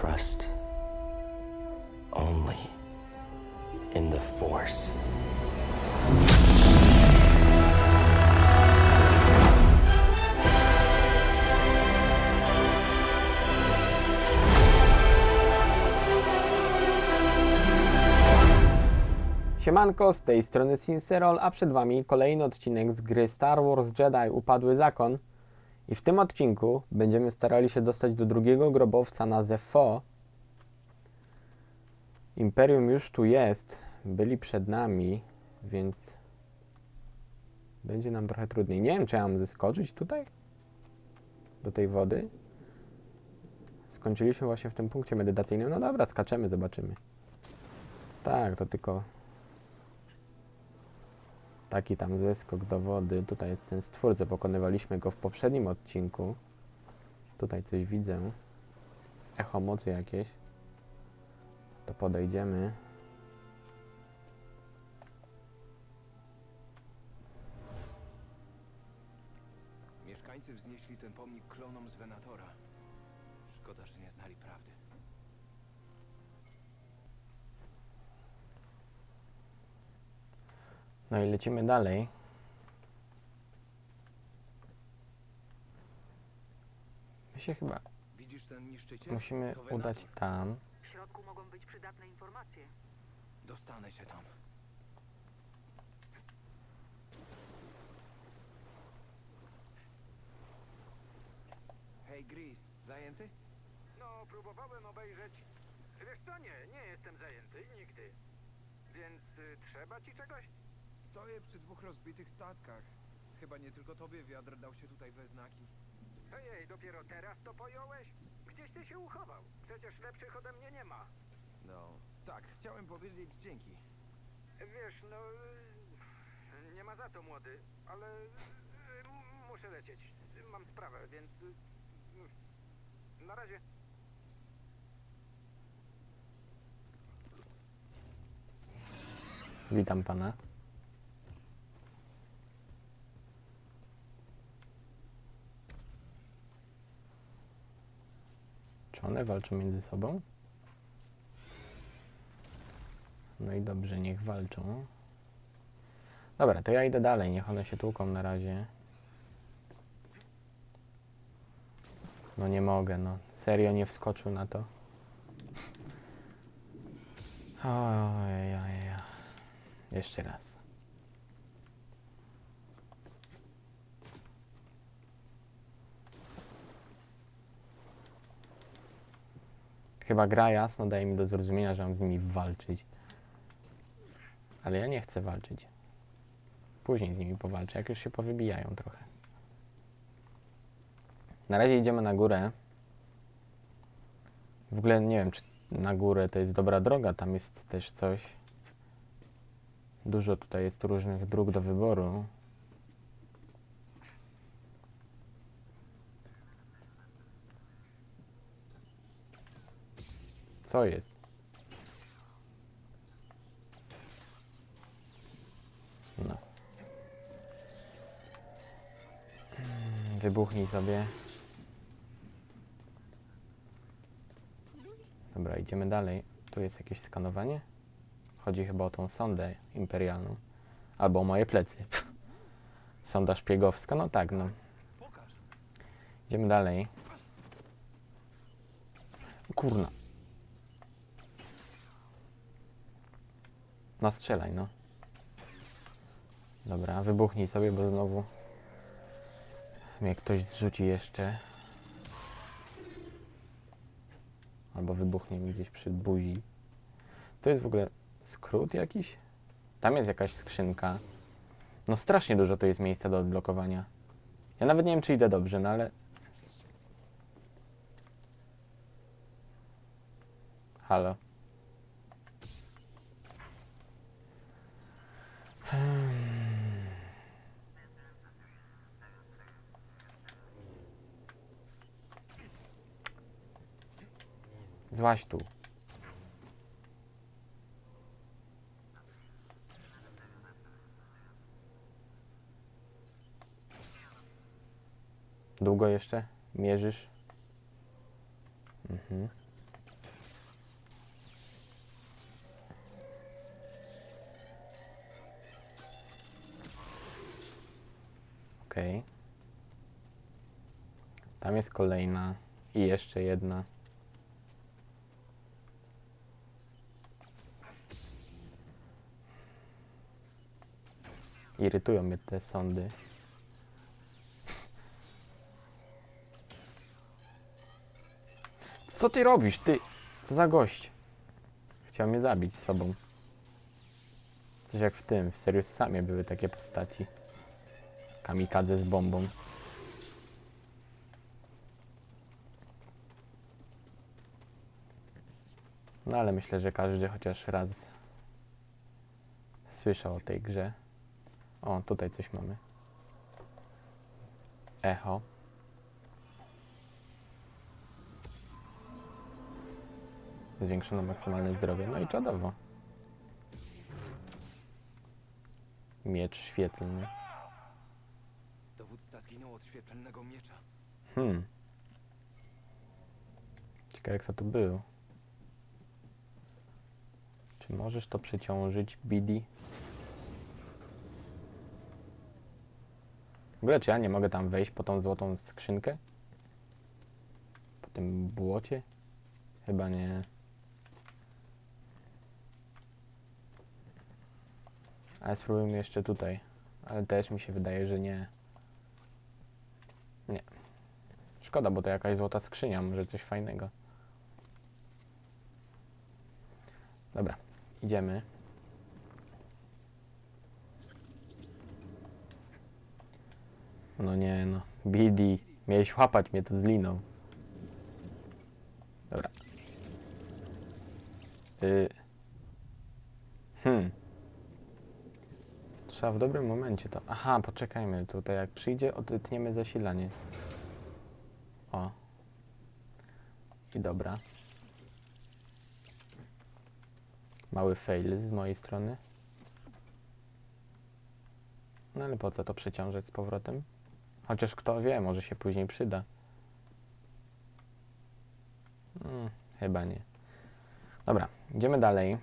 trust only in the Force. Siemanko, z tej strony Sincerol, a przed Wami kolejny odcinek z gry Star Wars Jedi Upadły Zakon. I w tym odcinku będziemy starali się dostać do drugiego grobowca na Zefo. Imperium już tu jest, byli przed nami, więc będzie nam trochę trudniej. Nie wiem, czy ja mam zeskoczyć tutaj? Do tej wody? Skończyliśmy właśnie w tym punkcie medytacyjnym. No dobra, skaczemy, zobaczymy. Tak, to tylko taki tam zeskok do wody. Tutaj jest ten stwórca, pokonywaliśmy go w poprzednim odcinku. Tutaj coś widzę. Echo mocy jakieś. To podejdziemy. Mieszkańcy wznieśli ten pomnik klonom z Venatora. Szkoda, że No i lecimy dalej. My się chyba Widzisz ten niszczyciel? musimy udać tam. W środku mogą być przydatne informacje. Dostanę się tam. Hej, Gris, zajęty? No, próbowałem obejrzeć. Wiesz co, nie, nie jestem zajęty, nigdy. Więc y, trzeba ci czegoś? Stoję przy dwóch rozbitych statkach. Chyba nie tylko tobie wiatr dał się tutaj we znaki. Ojej, dopiero teraz to pojąłeś? Gdzieś ty się uchował? Przecież lepszych ode mnie nie ma. No, tak, chciałem powiedzieć dzięki. Wiesz, no... Nie ma za to, młody, ale... y, Muszę lecieć. Mam sprawę, więc... y, Na razie. Witam pana. One walczą między sobą? No i dobrze, niech walczą. Dobra, to ja idę dalej, niech one się tłuką na razie. No nie mogę, no. Serio nie wskoczył na to. Ojej, jeszcze raz. Chyba gra jasno daje mi do zrozumienia, że mam z nimi walczyć. Ale ja nie chcę walczyć. Później z nimi powalczę, jak już się powybijają trochę. Na razie idziemy na górę. W ogóle nie wiem, czy na górę to jest dobra droga. Tam jest też coś. Dużo tutaj jest różnych dróg do wyboru. Co jest? No. Mm, Wybuchnij sobie. Dobra, idziemy dalej. Tu jest jakieś skanowanie. Chodzi chyba o tą sondę imperialną. Albo o moje plecy. Sonda szpiegowska, no tak, no. Idziemy dalej. Kurna. No strzelaj, no. Dobra, wybuchnij sobie, bo znowu mnie ktoś zrzuci jeszcze. Albo wybuchnie mi gdzieś przy buzi. To jest w ogóle skrót jakiś? Tam jest jakaś skrzynka. No strasznie dużo to jest miejsca do odblokowania. Ja nawet nie wiem, czy idę dobrze, no ale... Halo. Hmm. Złaś tu. Długo jeszcze mierzysz? Mhm. Okej. Tam jest kolejna. I jeszcze jedna. Irytują mnie te sądy. Co ty robisz, ty? Co za gość? Chciał mnie zabić z sobą. Coś jak w tym, w Serious Samie były takie postaci. Kamikadze z bombą. No ale myślę, że każdy chociaż raz słyszał o tej grze. O, tutaj coś mamy. Echo. Zwiększono maksymalne zdrowie. No i czadowo. Miecz świetlny. Zginął od świetlnego miecza. Hmm. Ciekawe kto to był. Czy możesz to przeciążyć, Bidi? W ogóle czy ja nie mogę tam wejść po tą złotą skrzynkę? Po tym błocie? Chyba nie. Ale spróbujmy jeszcze tutaj. Ale też mi się wydaje, że nie. Nie. Szkoda, bo to jakaś złota skrzynia, może coś fajnego. Dobra, idziemy. No nie no, Bidi, miałeś łapać mnie tu z liną. Dobra. Y... Hmm. Trzeba w dobrym momencie to... Aha, poczekajmy, tutaj jak przyjdzie, odetniemy zasilanie. O. I dobra. Mały fail z mojej strony. No ale po co to przeciążać z powrotem? Chociaż kto wie, może się później przyda. Hmm, chyba nie. Dobra, idziemy dalej.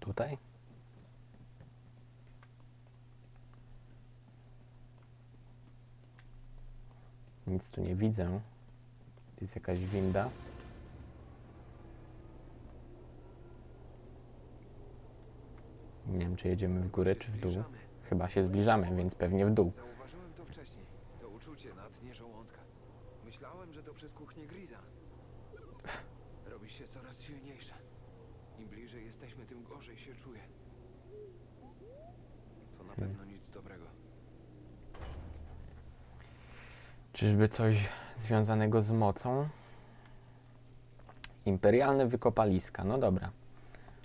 Tutaj? Nic tu nie widzę. To jest jakaś winda. Nie wiem, czy jedziemy w górę, czy w dół. Chyba się zbliżamy, więc pewnie w dół. Zauważyłem to wcześniej. To uczucie na dnie żołądka. Myślałem, że to przez kuchnię Griza. Robi się coraz silniejsze. Im bliżej jesteśmy, tym gorzej się czuję. To na Hmm. pewno nic dobrego. Czyżby coś związanego z mocą? Imperialne wykopaliska. No dobra.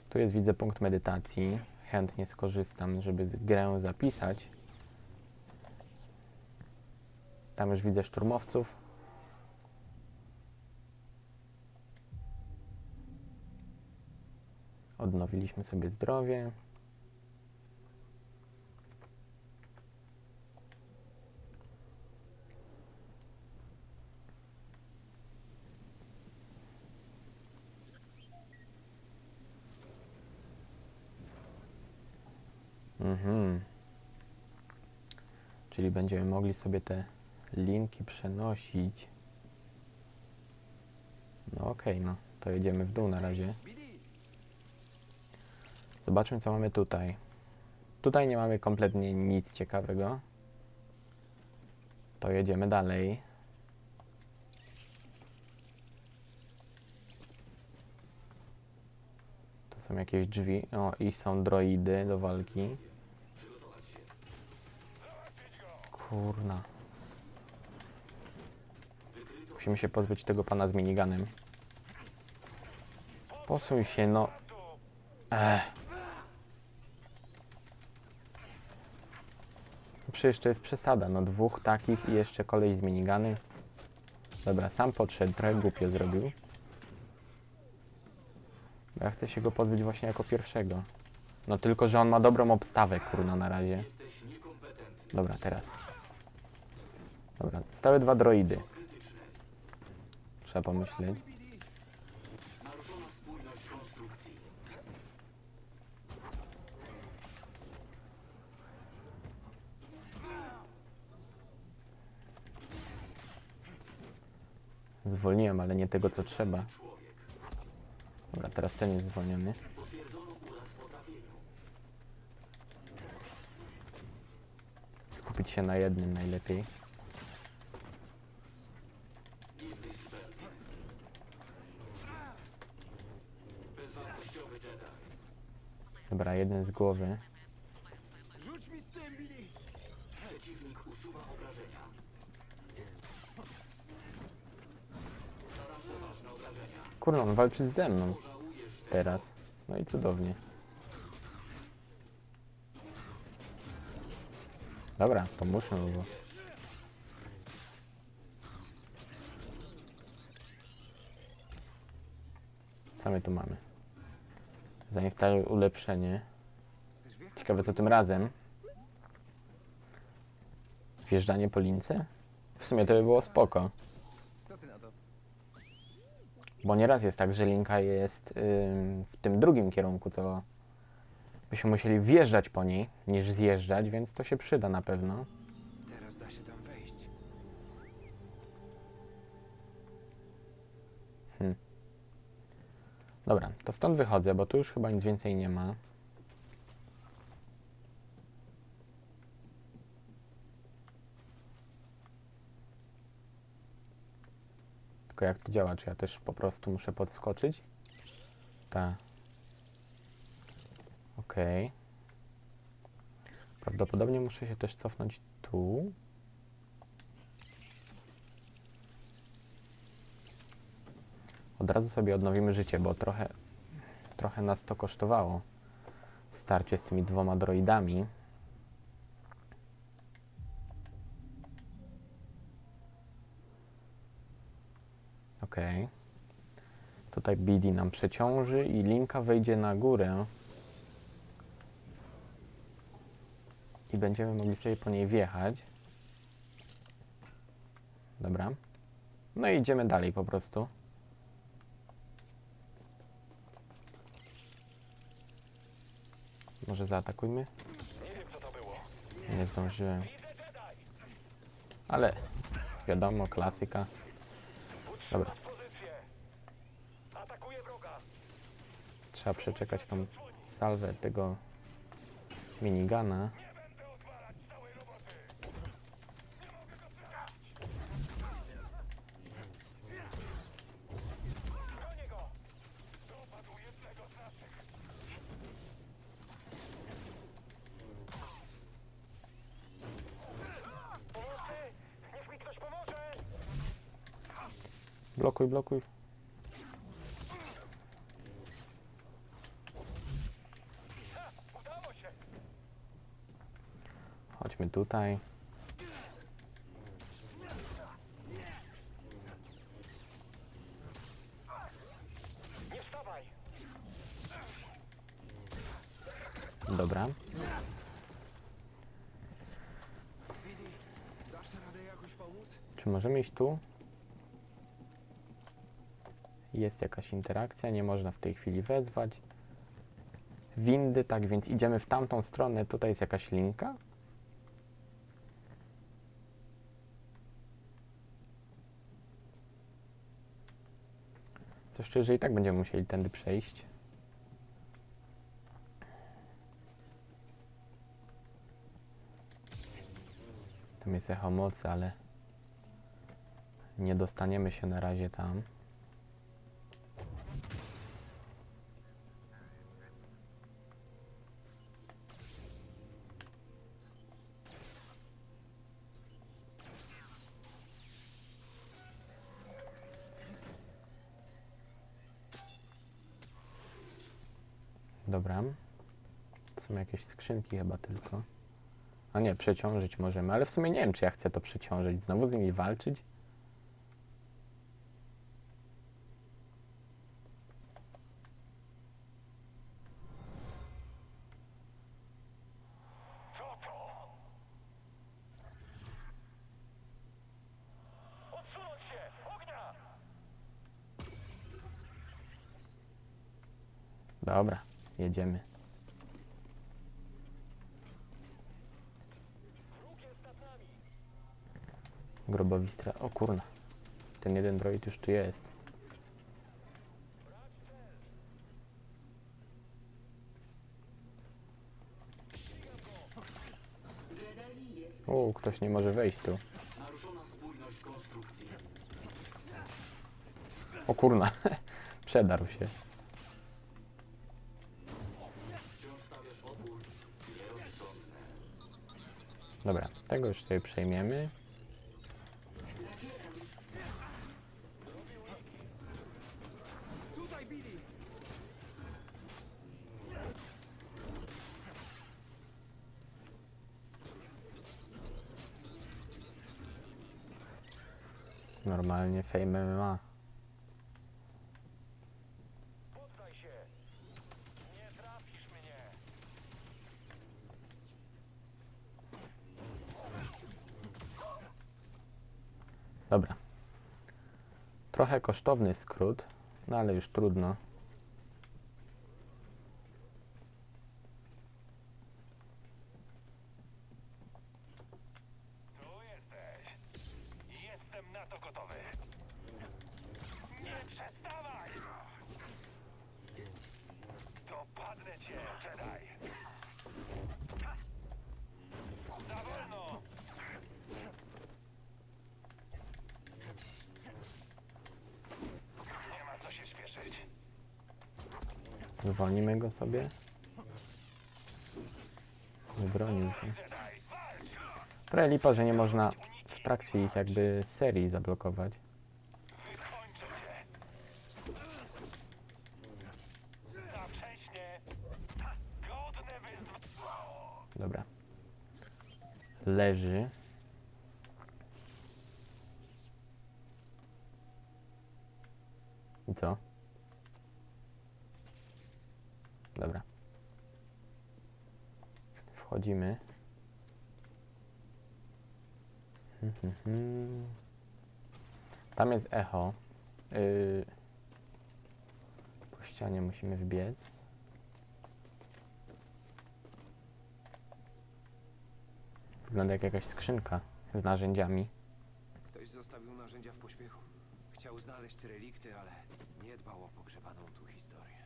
Tu jest, widzę, punkt medytacji. Chętnie skorzystam, żeby grę zapisać. Tam już widzę szturmowców. Odnowiliśmy sobie zdrowie. Mhm. Czyli będziemy mogli sobie te linki przenosić. No okej, no. To jedziemy w dół na razie. Zobaczmy, co mamy tutaj. Tutaj nie mamy kompletnie nic ciekawego. To jedziemy dalej. To są jakieś drzwi. O, i są droidy do walki. Kurna. Musimy się pozbyć tego pana z miniganem. Posuń się, no. Ech. Przecież to jest przesada, no dwóch takich i jeszcze koleś z miniganem. Dobra, sam podszedł, trochę głupio zrobił. Ja chcę się go pozbyć właśnie jako pierwszego. No tylko, że on ma dobrą obstawę, kurna, na razie. Dobra, teraz. Dobra, zostały dwa droidy. Trzeba pomyśleć. Zwolniłem, ale nie tego co trzeba. Dobra, teraz ten jest zwolniony. Skupić się na jednym najlepiej. Dobra, jeden z głowy. Rzuć mi z tym, Billy! Kurwa, on walczy ze mną. Teraz. No i cudownie. Dobra, pomóżmy mu. bo- Co my tu mamy? Zainstaluj ulepszenie. Ciekawe co tym razem. Wjeżdżanie po lince? W sumie to by było spoko. Bo nieraz jest tak, że linka jest w tym drugim kierunku, co byśmy musieli wjeżdżać po niej, niż zjeżdżać, więc to się przyda na pewno. Dobra, to stąd wychodzę, bo tu już chyba nic więcej nie ma. Tylko jak to działa? Czy ja też po prostu muszę podskoczyć? Tak. Okej. Prawdopodobnie muszę się też cofnąć tu. Od razu sobie odnowimy życie, bo trochę, trochę nas to kosztowało. Starcie z tymi dwoma droidami. Okej. Tutaj BD nam przeciąży i linka wejdzie na górę. I będziemy mogli sobie po niej wjechać. Dobra. No i idziemy dalej po prostu. Może zaatakujmy? Nie zdążyłem. Ale wiadomo, klasyka. Dobra. Trzeba przeczekać tą salwę tego minigana. Blokuj, blokuj. Chodźmy tutaj. Dobra. Czy możemy iść tu? Jest jakaś interakcja, nie można w tej chwili wezwać. Windy, tak więc idziemy w tamtą stronę. Tutaj jest jakaś linka. To szczerze i tak będziemy musieli tędy przejść. Tam jest echo mocy, ale nie dostaniemy się na razie tam. Jakieś skrzynki chyba tylko. A nie, przeciążyć możemy, ale w sumie nie wiem, czy ja chcę to przeciążyć. Znowu z nimi walczyć? Dobra, jedziemy. Grobowistra. O kurna. ten jeden droid już tu jest. U, ktoś nie może wejść tu. O kurna, przedarł się. Dobra, tego już sobie przejmiemy. Normalnie Fame MMA. Poddaj się! Nie trafisz mnie! Dobra. Trochę kosztowny skrót, no ale już trudno. Zwolnimy go sobie. Wybronił się. Trochę lipa, że nie można w trakcie ich jakby serii zablokować. Dobra. Leży. I co? Dobra. Wchodzimy. Hmm, hmm, hmm. Tam jest echo. Yy. Po ścianie musimy wbiec. Wygląda jak jakaś skrzynka z narzędziami. Ktoś zostawił narzędzia w pośpiechu. Chciał znaleźć relikty, ale nie dbał o pogrzebaną tu historię.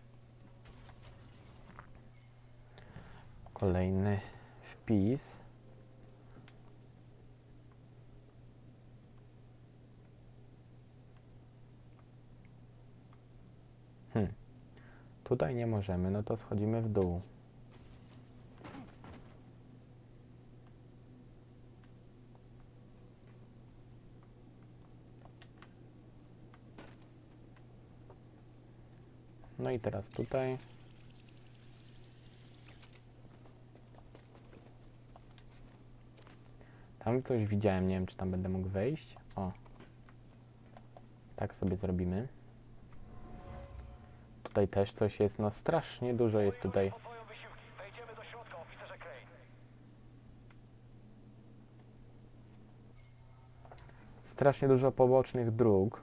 Kolejny wpis. Hmm. Tutaj nie możemy, no to schodzimy w dół. No i teraz tutaj. Tam coś widziałem, nie wiem czy tam będę mógł wejść. O. Tak sobie zrobimy. Tutaj też coś jest, no strasznie dużo jest tutaj. Strasznie dużo pobocznych dróg.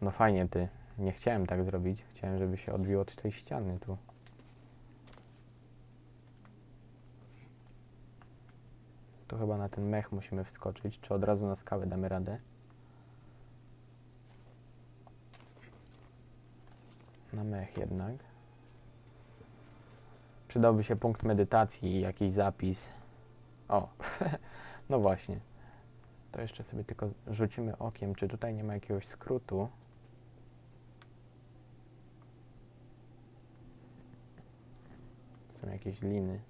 No fajnie ty. Nie chciałem tak zrobić. Chciałem, żeby się odbiło od tej ściany tu. To chyba na ten mech musimy wskoczyć, czy od razu na skałę damy radę? Na mech jednak. Przydałby się punkt medytacji i jakiś zapis. O, no właśnie. To jeszcze sobie tylko rzucimy okiem, czy tutaj nie ma jakiegoś skrótu. Są jakieś liny.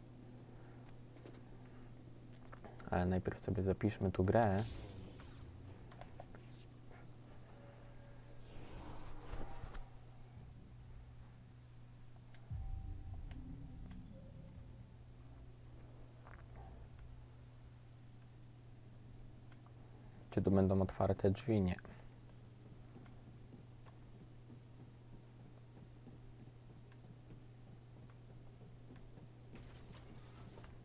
Ale najpierw sobie zapiszmy tu grę. Czy tu będą otwarte drzwi? Nie.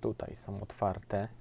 Tutaj są otwarte.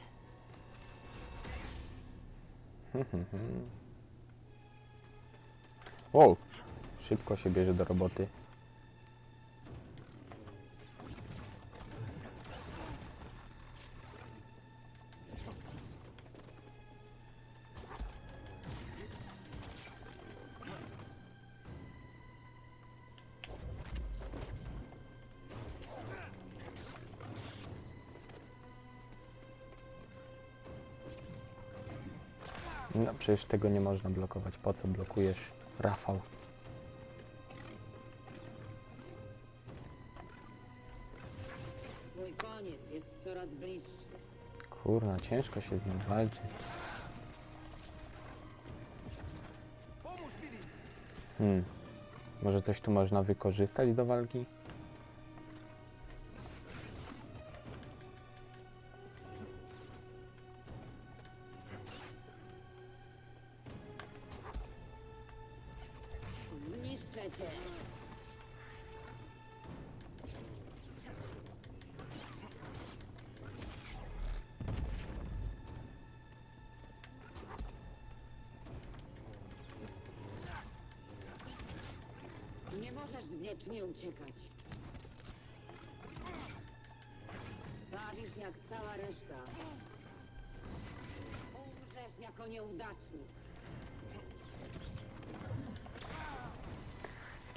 Wow, szybko się bierze do roboty. Przecież tego nie można blokować. Po co blokujesz, Rafał? Mój koniec jest coraz bliższy. Kurna, ciężko się z nim walczy. Hmm. Może coś tu można wykorzystać do walki?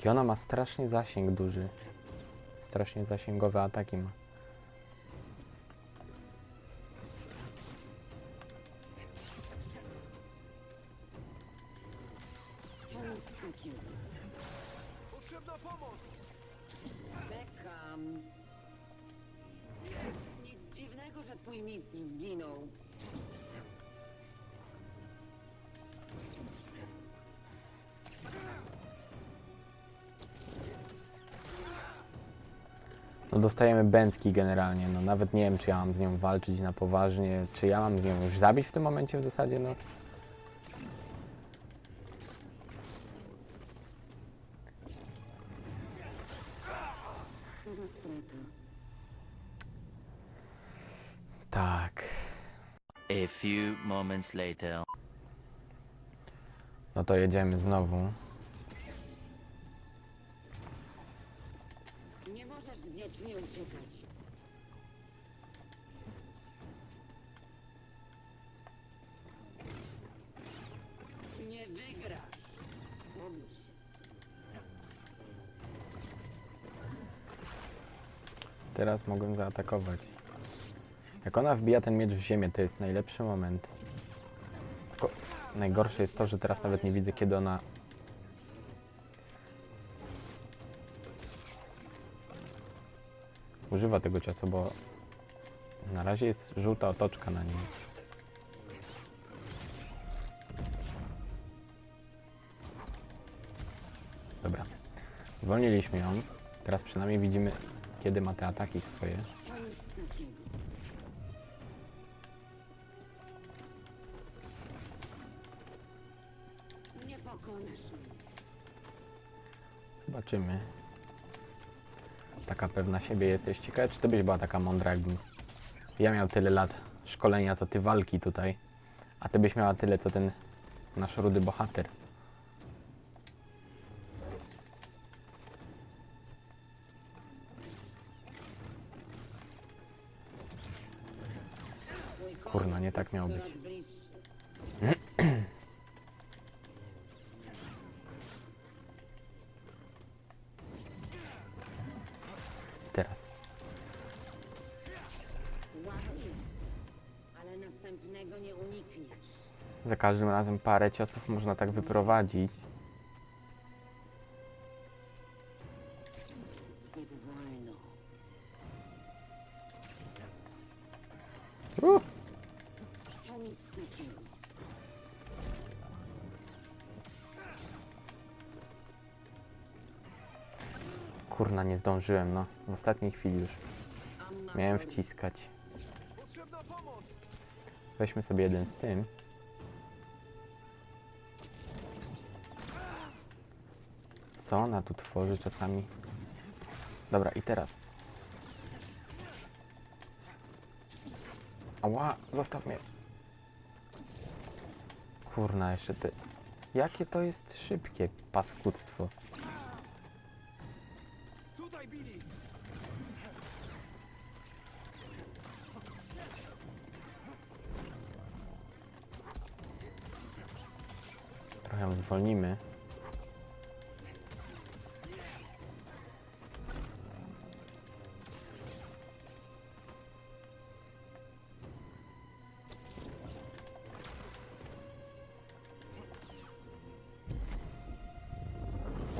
Kiona ma strasznie zasięg duży. Strasznie zasięgowe ataki ma. To nic takiego. Potrzebna pomoc! Czekam. Nic dziwnego, że twój mistrz zginął. Dostajemy bęcki generalnie, no nawet nie wiem czy ja mam z nią walczyć na poważnie, czy ja mam z nią już zabić w tym momencie w zasadzie, no. Tak. A few moments later. No to jedziemy znowu. Teraz mogłem zaatakować. Jak ona wbija ten miecz w ziemię, to jest najlepszy moment. Tylko najgorsze jest to, że teraz nawet nie widzę, kiedy ona... Używa tego czasu, bo na razie jest żółta otoczka na nim. Zwolniliśmy ją. Teraz przynajmniej widzimy, kiedy ma te ataki swoje. Zobaczymy. Taka pewna siebie jesteś. Ciekawe, czy ty byś była taka mądra, jakbym ja miał tyle lat szkolenia, co ty walki tutaj, a ty byś miała tyle, co ten nasz rudy bohater. Tak miało być. Teraz. Za każdym razem parę ciosów można tak wyprowadzić. Kurna, nie zdążyłem, no. W ostatniej chwili już. Miałem wciskać. Weźmy sobie jeden z tym. Co ona tu tworzy czasami? Dobra, i teraz. Ała, zostaw mnie. Kurna, jeszcze ty. Jakie to jest szybkie paskudztwo.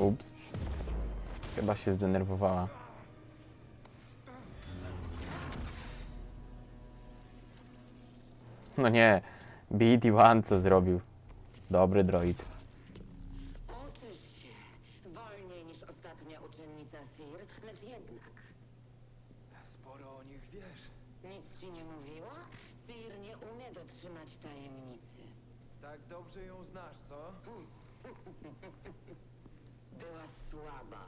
Ups. Chyba się zdenerwowała. No nie, BD-1 co zrobił? Dobry droid. Uczysz się. Wolniej niż ostatnia uczennica Sir, lecz jednak. Sporo o nich wiesz. Nic ci nie mówiła? Sir nie umie dotrzymać tajemnicy. Tak dobrze ją znasz, co? Była słaba.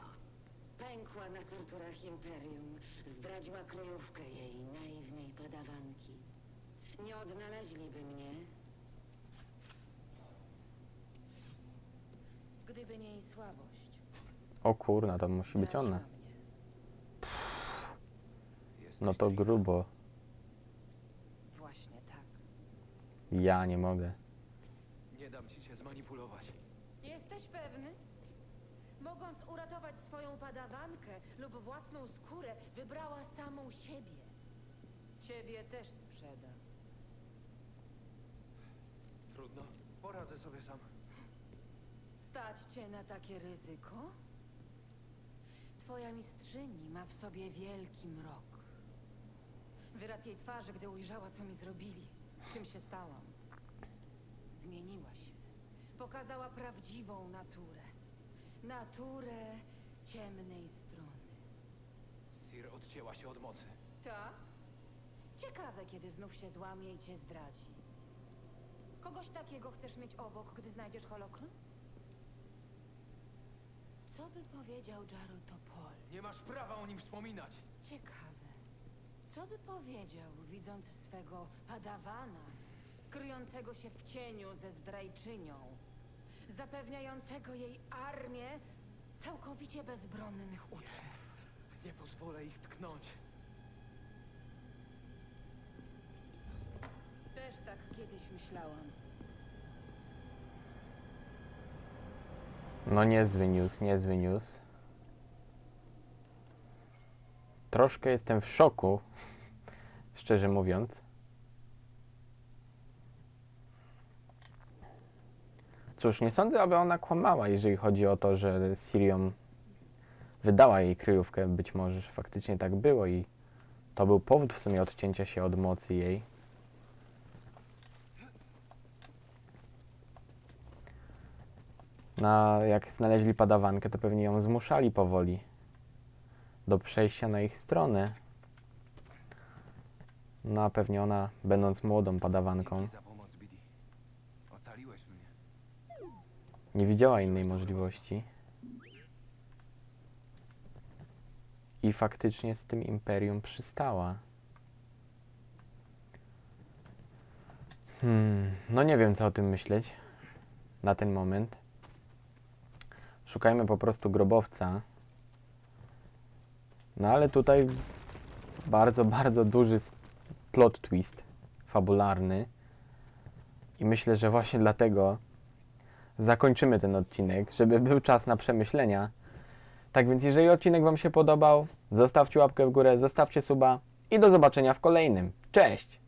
Pękła na torturach Imperium. Zdradziła kryjówkę jej naiwnej padawanki. Nie odnaleźliby mnie, Gdyby nie jej słabość. O kurna, to musi być ona. No to grubo. Właśnie tak. Ja nie mogę. Nie dam ci się zmanipulować. Jesteś pewny? Mogąc uratować swoją padawankę lub własną skórę, wybrała samą siebie. Ciebie też sprzeda. Trudno. Poradzę sobie sam. Stać cię na takie ryzyko? Twoja mistrzyni ma w sobie wielki mrok. Wyraz jej twarzy, gdy ujrzała, co mi zrobili. Czym się stałam. Zmieniła się. Pokazała prawdziwą naturę. Naturę ciemnej strony. Sir odcięła się od mocy. Tak? Ciekawe, kiedy znów się złamie i cię zdradzi. Kogoś takiego chcesz mieć obok, gdy znajdziesz holokron? Co by powiedział Jaro Topol? Nie masz prawa o nim wspominać. Ciekawe. Co by powiedział, widząc swego padawana, kryjącego się w cieniu ze zdrajczynią, zapewniającego jej armię całkowicie bezbronnych uczniów? Nie pozwolę ich tknąć. Też tak kiedyś myślałam. No niezły news, niezły news. Troszkę jestem w szoku, szczerze mówiąc. Cóż, nie sądzę, aby ona kłamała, jeżeli chodzi o to, że Sirion wydała jej kryjówkę. Być może, że faktycznie tak było i to był powód w sumie odcięcia się od mocy jej. Na, jak znaleźli padawankę, to pewnie ją zmuszali powoli do przejścia na ich stronę. No a pewnie ona, będąc młodą padawanką, nie widziała innej możliwości. I faktycznie z tym imperium przystała. Hmm, no nie wiem co o tym myśleć na ten moment. Szukajmy po prostu grobowca. No ale tutaj bardzo, bardzo duży plot twist fabularny. I myślę, że właśnie dlatego zakończymy ten odcinek, żeby był czas na przemyślenia. Tak więc, jeżeli odcinek Wam się podobał, zostawcie łapkę w górę, zostawcie suba i do zobaczenia w kolejnym. Cześć!